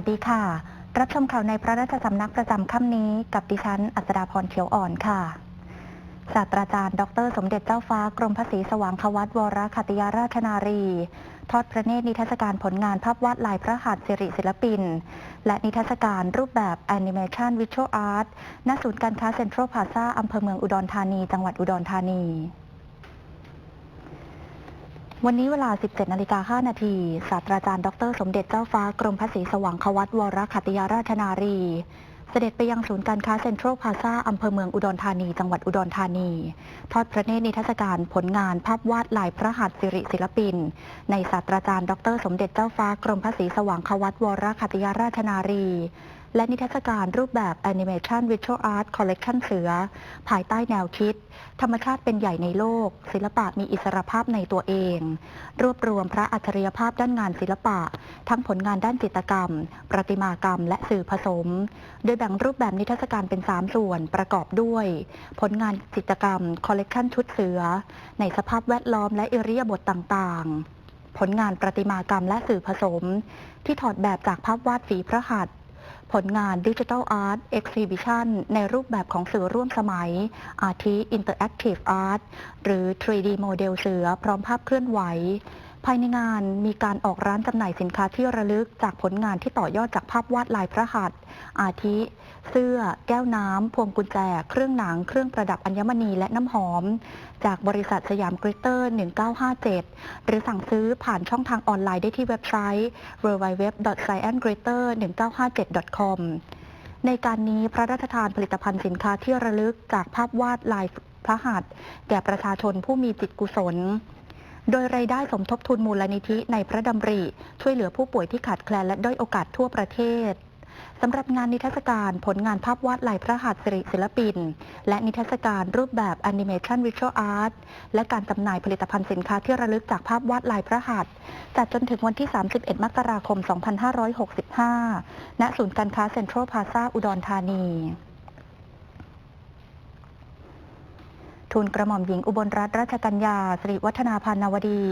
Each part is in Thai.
สวัสดีค่ะ รับชมข่าวในพระราชสำนักประจำค่ำนี้ กับดิฉัน อัศดาพรเขียวอ่อนค่ะ ศาสตราจารย์ ดร สมเด็จเจ้าฟ้ากรมพระศรีสว่างควัตวรคัตยาราชนารี ทอดพระเนตรนิทรรศการผลงานภาพวาดลายพระหัตถ์สิริศิลปิน และนิทรรศการรูปแบบแอนิเมชันวิชวลอาร์ตณศูนย์การค้าเซ็นทรัลพาซาอำเภอเมืองอุดรธานี จังหวัดอุดรธานี วันนี้เวลา 17 นาฬิกา 5 นาทีศาสตราจารย์ ดร สมเด็จเจ้าฟ้ากรมพระศรีสว่างควัตวรคัตยาราชนารี เสด็จไปยังศูนย์การค้าเซ็นทรัลพาซาอำเภอเมืองอุดรธานี จังหวัดอุดรธานี ทอดพระเนตรนิทรรศการผลงานภาพวาดลายพระหัตถ์สิริศิลปิน ในศาสตราจารย์ ดร สมเด็จเจ้าฟ้ากรมพระศรีสว่างควัตวรคัตยาราชนารี และนิทรรศการรูปแบบแอนิเมชันวิชวลอาร์ตคอลเลกชันเสือ ภายใต้แนวคิด ธรรมชาติเป็นใหญ่ในโลก ศิลปะมีอิสรภาพในตัวเอง รวบรวมพระอัจฉริยภาพด้านงานศิลปะ ทั้งผลงานด้านจิตรกรรม ประติมากรรม และสื่อผสม โดยแบ่งรูปแบบนิทรรศการเป็น 3 ส่วนประกอบด้วย ผลงานจิตรกรรมคอลเลกชันชุดเสือ ในสภาพแวดล้อมและอิริยาบถต่างๆผลงานประติมากรรมและสื่อผสม ที่ถอดแบบจากภาพวาดฝีพระหัตถ์ ผลงานดิจิทัลอาร์ตเอ็กซิบิชันในรูปแบบของสื่อร่วมสมัย อาทิอินเตอร์แอคทีฟอาร์ตหรือ 3D โมเดลเสือพร้อมภาพเคลื่อนไหว ภายในงานมีการออกร้านจำหน่ายสินค้าที่ระลึกจากผลงานที่ต่อยอดจากภาพวาดลายพระหัตถ์อาทิ เสื้อ แก้วน้ำพวงกุญแจ เครื่องหนัง เครื่องประดับอัญมณีและน้ำหอม จากบริษัทสยามกริตเตอร์ 1957 หรือสั่งซื้อผ่านช่องทางออนไลน์ได้ที่เว็บไซต์ www.cyanglitter1957.com ในการนี้พระราชทานผลิตภัณฑ์สินค้าที่ระลึกจากภาพวาดลายพระหัตถ์แก่ประชาชนผู้มีจิตกุศล โดยรายได้สมทบทุนมูลนิธิในพระดำริ ช่วยเหลือผู้ป่วยที่ขาดแคลนและด้อยโอกาสทั่วประเทศสำหรับงานนิทรรศการผลงานภาพวาดลายพระหัตถ์สิริศิลปิน และนิทรรศการรูปแบบแอนิเมชันวิชวลอาร์ตและการจำหน่ายผลิตภัณฑ์สินค้าที่ระลึกจากภาพวาดลายพระหัตถ์จัดจนถึงวันที่ 31 มกราคม 2565 ณ ศูนย์การค้าเซ็นทรัลพลาซาอุดรธานี ทูลกระหม่อมหญิงอุบลรัตนราชกัญญาสิริวัฒนาพานาวดี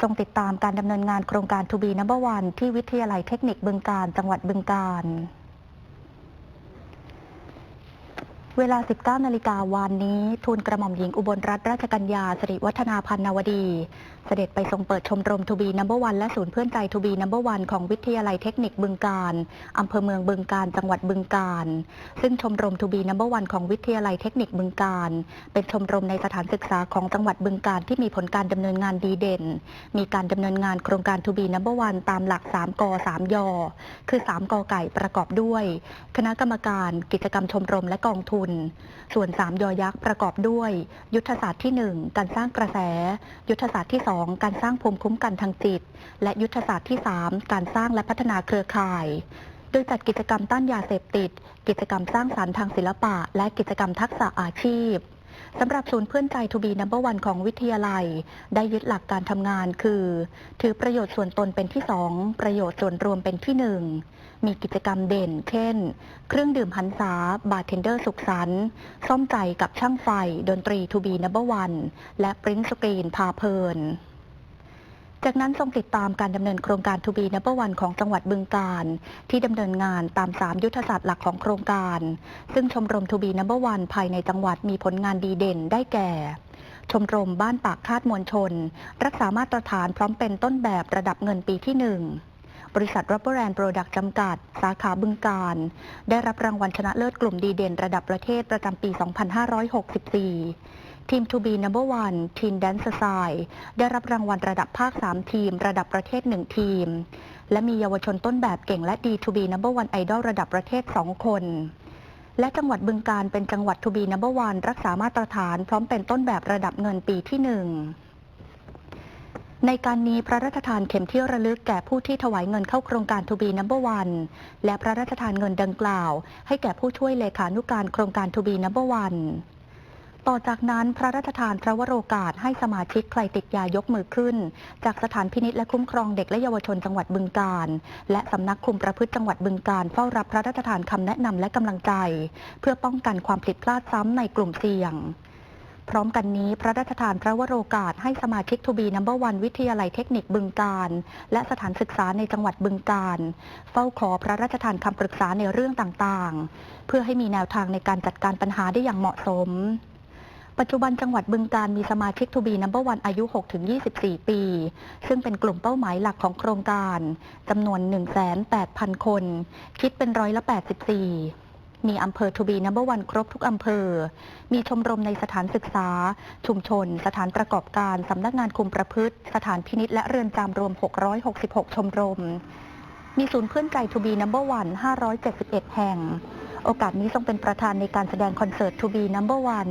ทรงติดตามการดำเนินงานโครงการทูบีนัมเบอร์วันที่วิทยาลัยเทคนิคบึงการจังหวัดบึงการ เวลา 19 นาฬิกาวันนี้ ทูลกระหม่อมหญิงอุบลรัตนราชกัญญาสิริวัฒนาพันนาวดี เสด็จไปทรงเปิดชมรมทูบีนัมเบอร์วันและศูนย์เพื่อนใจทูบีนัมเบอร์วันของวิทยาลัยเทคนิคบึงการอำเภอเมืองบึงการจังหวัดบึงการ ซึ่งชมรมทูบีนัมเบอร์วันของวิทยาลัยเทคนิคบึงการ เป็นชมรมในสถานศึกษาของจังหวัดบึงการที่มีผลการดำเนินงานดีเด่น มีการดำเนินงานโครงการทูบีนัมเบอร์วันตามหลัก 3ก3ยอคือ 3กอไก่ประกอบด้วย คณะกรรมการกิจกรรมชมรมและกองทุนส่วน 3 ยอยักษ์ประกอบด้วย ยุทธศาสตร์ที่ 1 การสร้างกระแส ยุทธศาสตร์ที่ 2 การสร้างภูมิคุ้มกันทางจิต และยุทธศาสตร์ที่ 3 การสร้างและพัฒนาเครือข่าย โดยจัดกิจกรรมต้านยาเสพติด กิจกรรมสร้างสรรค์ทางศิลปะ และกิจกรรมทักษะอาชีพ สำหรับศูนย์เพื่อนใจทูบีนัมเบอร์วันของวิทยาลัย ได้ยึดหลักการทำงานคือ ถือประโยชน์ส่วนตนเป็นที่สองประโยชน์ส่วนรวมเป็นที่หนึ่งมีกิจกรรมเด่น เช่น เครื่องดื่มหันษาบาร์เทนเดอร์สุขสันต์ซ่อมใจกับช่างไฟ ดนตรีทูบีนัมเบอร์วันและปริ้นสกรีนพาเพลิน จากนั้นทรงติดตามการดำเนินโครงการทูบีนับวันของจังหวัดบึงการ ที่ดำเนินงานตาม 3 ยุทธศาสตร์หลักของโครงการ ซึ่งชมรมทูบีนับวันภายในจังหวัดมีผลงานดีเด่นได้แก่ ชมรมบ้านปากคาดมวลชน รักษามาตรฐานพร้อมเป็นต้นแบบระดับเงินปีที่ 1บริษัท Rubber and Product จำกัด สาขาบึงการ ได้รับรางวัลชนะเลิศกลุ่มดีเด่นระดับประเทศประจำปี 2564 ทีม To be number one ทีม Dance s i ได้รับรางวัลระดับภาค 3 ทีม ระดับประเทศ 1 ทีม และมีเยาวชนต้นแบบเก่งและดี To be number one idol ระดับประเทศ 2 คน และจังหวัดบึงการเป็นจังหวัด To be number one รักษามาตรฐาน พร้อมเป็นต้นแบบระดับเงินปีที่ 1ในการนี้พระราชทานเข็มที่ระลึกแก่ผู้ที่ถวายเงินเข้าโครงการทูบีนัมเบอร์วันและพระราชทานเงินดังกล่าว ให้แก่ผู้ช่วยเลขานุการโครงการทูบีนัมเบอร์วัน ต่อจากนั้นพระราชทานพระวโรกาสให้สมาชิกใครติดยายกมือขึ้น จากสถานพินิษและคุ้มครองเด็กและเยาวชนจังหวัดบึงการ และสำนักคุมประพฤติจังหวัดบึงการเฝ้ารับพระราชทานคำแนะนำและกำลังใจ เพื่อป้องกันความผิดพลาดซ้ำในกลุ่มเสี่ยงพร้อมกันนี้พระราชทานพระวโรกาสให้สมาชิกทูบีนัมเบอร์วันวิทยาลัยเทคนิคบึงการ และสถานศึกษาในจังหวัดบึงการ เฝ้าขอพระราชทานคำปรึกษาในเรื่องต่างๆ เพื่อให้มีแนวทางในการจัดการปัญหาได้อย่างเหมาะสม ปัจจุบันจังหวัดบึงการมีสมาชิกทูบีนัมเบอร์วันอายุ 6-24 ปี ซึ่งเป็นกลุ่มเป้าหมายหลักของโครงการจำนวน108,000 คน คิดเป็นร้อยละ 84มีอำเภอทูบีนัมเบอร์วันครบทุกอำเภอ มีชมรมในสถานศึกษา ชุมชน สถานประกอบการ สำนักงานคุมประพฤติ สถานพินิษและเรือนจำรวม 666 ชมรม มีศูนย์เพื่อนใจทูบีนัมเบอร์วัน571 แห่ง โอกาสนี้ทรงเป็นประธานในการแสดงคอนเสิร์ตทูบีนัมเบอร์วัน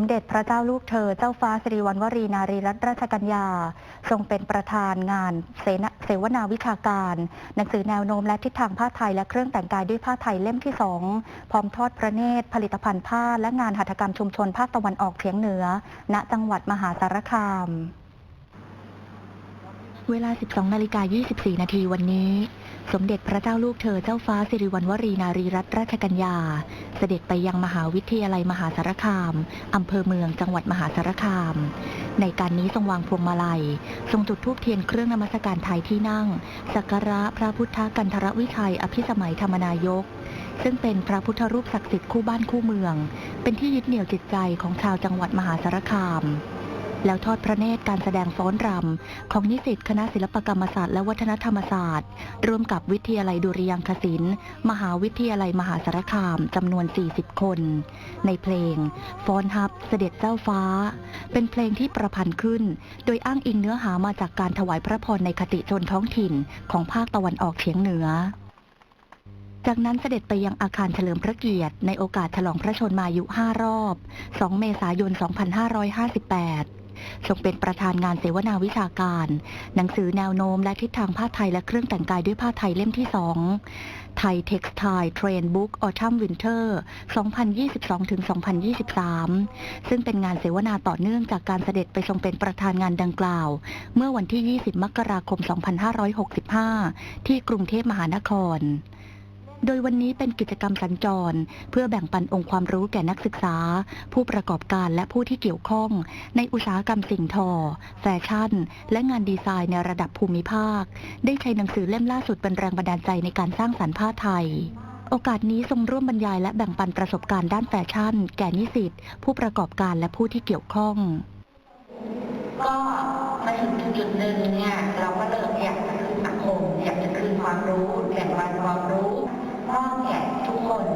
มเด็จพระเจ้าลูกเธอ เจ้าฟ้าสิริวัณวรีนารีรัตนราชกัญญา ทรงเป็นประธานงานเสนเสวนาวิชาการ หนังสือแนวโน้มและทิศทางผ้าไทยและเครื่องแต่งกายด้วยผ้าไทยเล่มที่สองพร้อมทอดพระเนตร ผลิตภัณฑ์ผ้าและงานหัตถกรรมชุมชนภาคตะวันออกเฉียงเหนือ ณจังหวัดมหาสารคาม เวลา 12 นาฬิกา 24 นาทีวันนี้ สมเด็จพระเจ้าลูกเธอเจ้าฟ้าสิริวัณวรีนารีรัตนราชกัญญา เสด็จไปยังมหาวิทยาลัยมหาสารคาม อำเภอเมืองจังหวัดมหาสารคาม ในการนี้ทรงวางพวงมาลัย ทรงจุดธูปเทียนเครื่องนมัสการไทยที่นั่ง สักการะพระพุทธกันทรวิชัยอภิสมัยธรรมนายก ซึ่งเป็นพระพุทธรูปศักดิ์สิทธิ์คู่บ้านคู่เมือง เป็นที่ยึดเหนี่ยวจิตใจของชาวจังหวัดมหาสารคาม แล้วทอดพระเนตรการแสดงฟ้อนรำของนิสิตคณะศิลปกรรมศาสตร์และวัฒนธรรมศาสตร์ ร่วมกับวิทยาลัยดุริยางคศิลป์มหาวิทยาลัยมหาสารคามจำนวน 40 คน ในเพลงฟ้อนฮับเสด็จเจ้าฟ้า เป็นเพลงที่ประพันธ์ขึ้น โดยอ้างอิงเนื้อหามาจากการถวายพระพรในคติชนท้องถิ่นของภาคตะวันออกเฉียงเหนือจากนั้นเสด็จไปยังอาคารเฉลิมพระเกียรติ ในโอกาสฉลองพระชนมายุ 5 รอบ 2 เมษายน 2558 ทรงเป็นประธานงานเสวนาวิชาการ หนังสือแนวโน้มและทิศทางผ้าไทยและเครื่องแต่งกายด้วยผ้าไทยเล่มที่2ไทยเท็กซ์ไทเทรนบุ๊กออทัมวินเทอร์ 2022-2023 ซึ่งเป็นงานเสวนาต่อเนื่องจากการเสด็จไปทรงเป็นประธานงานดังกล่าว เมื่อวันที่ 20 มกราคม 2565 ที่กรุงเทพมหานคร โดยวันนี้เป็นกิจกรรมสัญจร เพื่อแบ่งปันองค์ความรู้แก่นักศึกษา ผู้ประกอบการและผู้ที่เกี่ยวข้อง ในอุตสาหกรรมสิ่งทอ แฟชั่น และงานดีไซน์ในระดับภูมิภาค ได้ใช้หนังสือเล่มล่าสุดเป็นแรงบันดาลใจในการสร้างสรรค์ผ้าไทยโอกาสนี้ทรงร่วมบรรยายและแบ่งปันประสบการณ์ด้านแฟชั่น แก่นิสิตผู้ประกอบการและผู้ที่เกี่ยวข้อง ก็มาถึงจุดหนึ่งเนี่ยเราก็เริ่มอยากจะคืนสังคมอยากจะคืนความรู้แบ่งปันความรู้ มอบแก่ทุกคน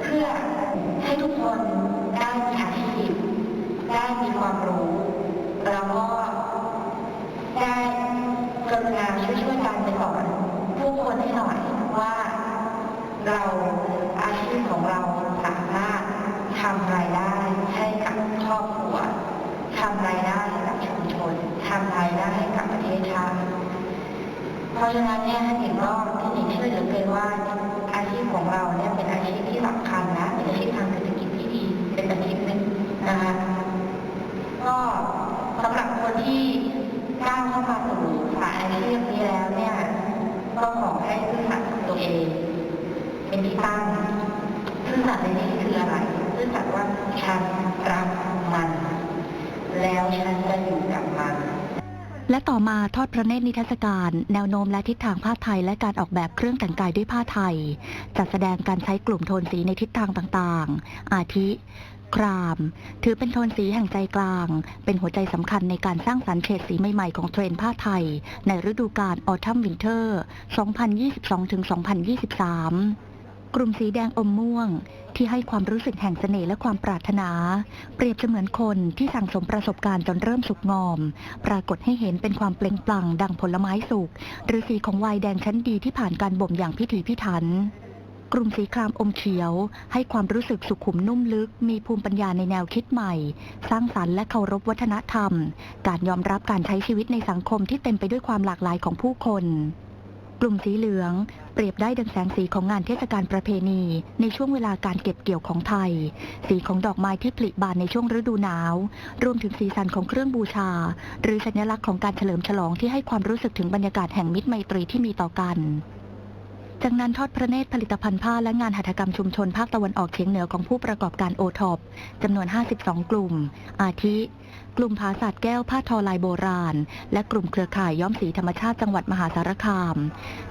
เพื่อให้ทุกคนได้มีอาชีพได้มีความรู้ แล้วก็ได้กรุณาช่วยช่วยๆกันไปสอนผู้คนให้หน่อยว่าเราอาชีพของเราสามารถทำรายได้ให้กับครอบครัวทำรายได้ให้กับชุมชนทำรายได้ให้กับประเทศชาติเพราะฉะนั้นเนี่ยหนิงก็ที่หนิงเชื่อเหลือเกินว่า ของเราเนี่ยเป็นอาชีพที่สำคัญนะเป็นอาชีพทางเศรษฐกิจที่ดีเป็นอาชีพหนึ่งนะคะก็สำหรับคนที่ก้าวเข้ามาสู่สายอาชีพนี้แล้วเนี่ยก็ขอให้ซื่อสัตย์กับตัวเอง เป็นที่ตั้งซื่อสัตย์ในนี้คืออะไรซื่อสัตย์ว่าฉันรักมัน แล้วฉันจะอยู่กับมัน และต่อมาทอดพระเนตรนิทรรศการ แนวโน้มและทิศทางผ้าไทย และการออกแบบเครื่องแต่งกายด้วยผ้าไทย จัดแสดงการใช้กลุ่มโทนสีในทิศทางต่างๆ อาทิ คราม ถือเป็นโทนสีแห่งใจกลาง เป็นหัวใจสำคัญในการสร้างสรรค์เฉดสีใหม่ๆของเทรนผ้าไทย ในฤดูกาลออทัมวินเทอร์2022-2023 กลุ่มสีแดงอมม่วง ที่ให้ความรู้สึกแห่งเสน่ห์และความปรารถนา เปรียบเสมือนคนที่สั่งสมประสบการณ์จนเริ่มสุกงอม ปรากฏให้เห็นเป็นความเปล่งปลั่งดังผลไม้สุกหรือสีของไวน์แดงชั้นดีที่ผ่านการบ่มอย่างพิถีพิถันกลุ่มสีครามอมเขียว ให้ความรู้สึกสุขุมนุ่มลึก มีภูมิปัญญาในแนวคิดใหม่ สร้างสรรค์และเคารพวัฒนธรรม การยอมรับการใช้ชีวิตในสังคมที่เต็มไปด้วยความหลากหลายของผู้คน กลุ่มสีเหลืองเปรียบได้ดังแสงสีของงานเทศกาลประเพณี ในช่วงเวลาการเก็บเกี่ยวของไทย สีของดอกไม้ที่ผลิบานในช่วงฤดูหนาว รวมถึงสีสันของเครื่องบูชา หรือสัญลักษณ์ของการเฉลิมฉลองที่ให้ความรู้สึกถึงบรรยากาศแห่งมิตรไมตรีที่มีต่อกัน จากนั้นทอดพระเนตรผลิตภัณฑ์ผ้าและงานหัตถกรรมชุมชนภาคตะวันออกเฉียงเหนือของผู้ประกอบการโอท็อปจำนวน 52 กลุ่ม อาทิ กลุ่มภาศาสตร์แก้วผ้าทอลายโบราณ และกลุ่มเครือข่ายย้อมสีธรรมชาติจังหวัดมหาสารคาม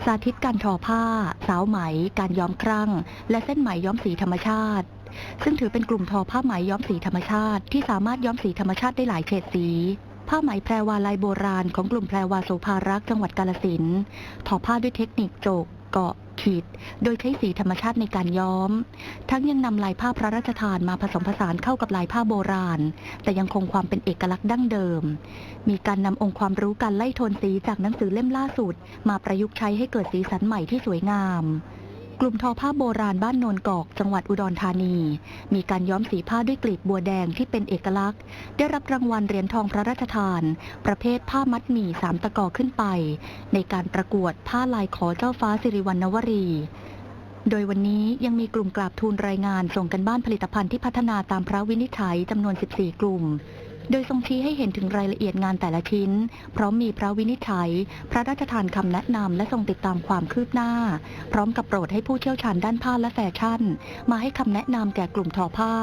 สาธิตการทอผ้า สาวไหม การย้อมครั่ง และเส้นไหมย้อมสีธรรมชาติซึ่งถือเป็นกลุ่มทอผ้าไหมย้อมสีธรรมชาติ ที่สามารถย้อมสีธรรมชาติได้หลายเฉดสีผ้าไหมแพรวาลายโบราณของกลุ่มแพรวาโสภารักษ์จังหวัดกาลสินทอผ้าด้วยเทคนิคโจก เกาะขีด โดยใช้สีธรรมชาติในการย้อม ทั้งยังนำลายผ้าพระราชทานมาผสมผสานเข้ากับลายผ้าโบราณ แต่ยังคงความเป็นเอกลักษณ์ดั้งเดิม มีการนำองค์ความรู้การไล่โทนสีจากหนังสือเล่มล่าสุด มาประยุกต์ใช้ให้เกิดสีสันใหม่ที่สวยงาม กลุ่มทอผ้าโบราณบ้านโนนกอก จังหวัดอุดรธานี มีการย้อมสีผ้าด้วยกลีบบัวแดงที่เป็นเอกลักษณ์ ได้รับรางวัลเหรียญทองพระราชทาน ประเภทผ้ามัดหมี่สามตะกอขึ้นไป ในการประกวดผ้าลายขอเจ้าฟ้าสิริวัณณวรีโดยวันนี้ยังมีกลุ่มกราบทูลรายงานส่งกันบ้านผลิตภัณฑ์ที่พัฒนาตามพระวินิจฉัยจำนวน 14 กลุ่ม โดยทรงชี้ให้เห็นถึงรายละเอียดงานแต่ละชิ้น พร้อมมีพระวินิจฉัย พระราชทานคำแนะนำและทรงติดตามความคืบหน้า พร้อมกับโปรดให้ผู้เชี่ยวชาญด้านผ้าและแฟชั่น มาให้คำแนะนำแก่กลุ่มทอผ้า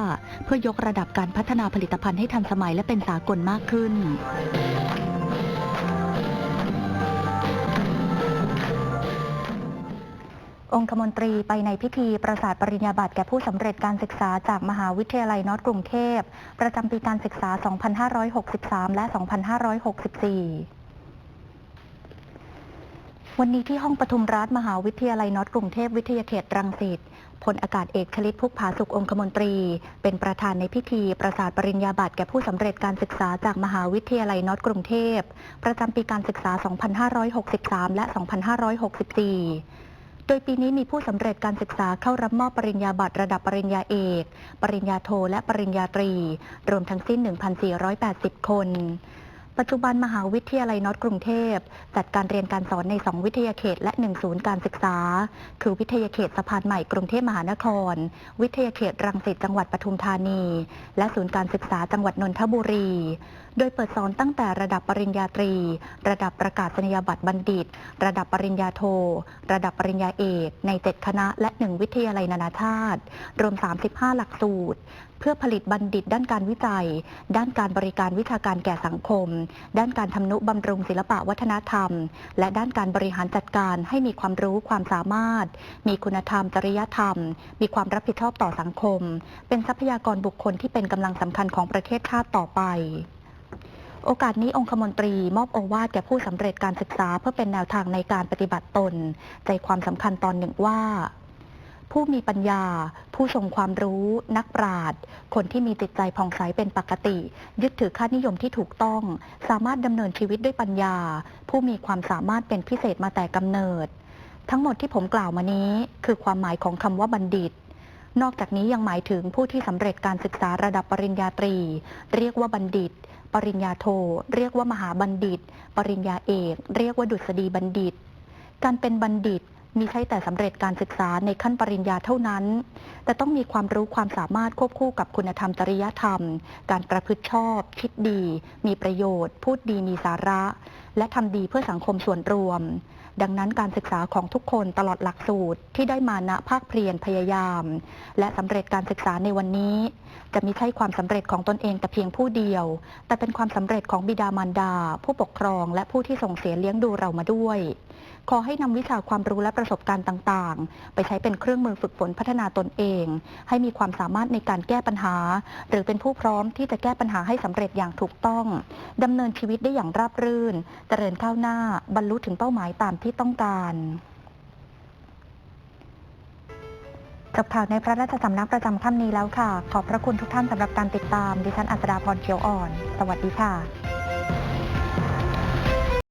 เพื่อยกระดับการพัฒนาผลิตภัณฑ์ให้ทันสมัยและเป็นสากลมากขึ้น องคมนตรีไปในพิธีประสาทปริญญาบัตรแก่ผู้สำเร็จการศึกษาจากมหาวิทยาลัยนอร์ทกรุงเทพ ประจำปีการศึกษา 2563 และ 2564วันนี้ที่ห้องปทุมรัฐมหาวิทยาลัยนอร์ทกรุงเทพวิทยาเขตรังสิตพลอากาศเอกชลิตพุกผาสุของคมนตรี เป็นประธานในพิธีประสาทปริญญาบัตรแก่ผู้สำเร็จการศึกษาจากมหาวิทยาลัยนอร์ทกรุงเทพ ประจำปีการศึกษา 2563 และ 2564 โดยปีนี้มีผู้สำเร็จการศึกษาเข้ารับมอบปริญญาบัตรระดับปริญญาเอก ปริญญาโทและปริญญาตรี รวมทั้งสิ้น 1,480 คน ปัจจุบันมหาวิทยาลัยนอร์กรุงเทพ จัดการเรียนการสอนใน 2 วิทยาเขตและ 1 ศูนย์การศึกษา คือวิทยาเขตสะพานใหม่กรุงเทพมหานคร วิทยาเขตรังสิตจังหวัดปทุมธานี และศูนย์การศึกษาจังหวัดนนทบุรี โดยเปิดสอนตั้งแต่ระดับปริญญาตรี ระดับประกาศนียบัตรบัณฑิต ระดับปริญญาโท ระดับปริญญาเอกใน 7 คณะและ 1 วิทยาลัยนานาชาติ รวม 35 หลักสูตร เพื่อผลิตบัณฑิตด้านการวิจัย ด้านการบริการวิชาการแก่สังคมด้านการทำนุบำรุงศิลปะวัฒนธรรม และด้านการบริหารจัดการให้มีความรู้ความสามารถ มีคุณธรรม จริยธรรม มีความรับผิดชอบต่อสังคม เป็นทรัพยากรบุคคลที่เป็นกำลังสำคัญของประเทศชาติต่อไปโอกาสนี้องคมนตรีมอบโอวาทแก่ผู้สำเร็จการศึกษาเพื่อเป็นแนวทางในการปฏิบัติตน ใจความสำคัญตอนหนึ่งว่า ผู้มีปัญญา ผู้ทรงความรู้ นักปราชญ์คนที่มีจิตใจผ่องใสเป็นปกติ ยึดถือค่านิยมที่ถูกต้อง สามารถดำเนินชีวิตด้วยปัญญา ผู้มีความสามารถเป็นพิเศษมาแต่กำเนิด ทั้งหมดที่ผมกล่าวมานี้ คือความหมายของคำว่าบัณฑิต นอกจากนี้ยังหมายถึงผู้ที่สำเร็จการศึกษาระดับปริญญาตรี เรียกว่าบัณฑิต ปริญญาโท เรียกว่ามหาบัณฑิต ปริญญาเอก เรียกว่าดุษฎีบัณฑิต การเป็นบัณฑิต มีใช่แต่สำเร็จการศึกษาในขั้นปริญญาเท่านั้น แต่ต้องมีความรู้ความสามารถควบคู่กับคุณธรรมจริยธรรม การประพฤติชอบ คิดดี มีประโยชน์ พูดดีมีสาระ และทำดีเพื่อสังคมส่วนรวม ดังนั้นการศึกษาของทุกคนตลอดหลักสูตรที่ได้มานะภาคเพียรพยายาม และสำเร็จการศึกษาในวันนี้ จะม่ใช่ความสำเร็จของตนเองแต่เพียงผู้เดียว แต่เป็นความสำเร็จของบิดามารดา ผู้ปกครอง และผู้ที่ส่งเสียเลี้ยงดูเรามาด้วย ขอให้นำวิชาความรู้และประสบการณ์ต่าง ๆ ไปใช้เป็นเครื่องมือฝึกฝนพัฒนาตนเอง ให้มีความสามารถในการแก้ปัญหา หรือเป็นผู้พร้อมที่จะแก้ปัญหาให้สำเร็จอย่างถูกต้องดำเนินชีวิตได้อย่างราบรื่น เจริญก้าวหน้า บรรลุถึงเป้าหมายตามที่ต้องการจบข่าวในพระราชสำนักประจำค่ำนี้แล้วค่ะ ขอบพระคุณทุกท่านสำหรับการติดตาม ดิฉันอัศดาพรเขียวอ่อน สวัสดีค่ะ